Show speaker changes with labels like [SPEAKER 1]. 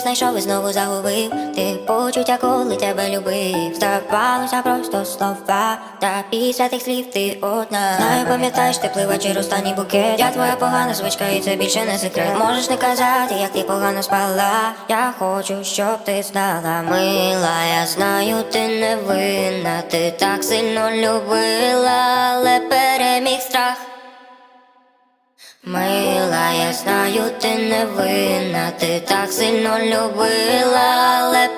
[SPEAKER 1] щось знайшов і знову загубив. Ти почуття, коли тебе любив. Здавалося просто слова. Та після тих слів ти одна. Знаю, пам'ятаєш, ти пливачий останній букет. Я твоя погана звичка, і це більше не секрет. Можеш не казати, як ти погано спала. Я хочу, щоб ти знала, мила. Я знаю, ти не винна. Ти так сильно любила, але переміг. Мила, я знаю, ти не винна, ти так сильно любила, але.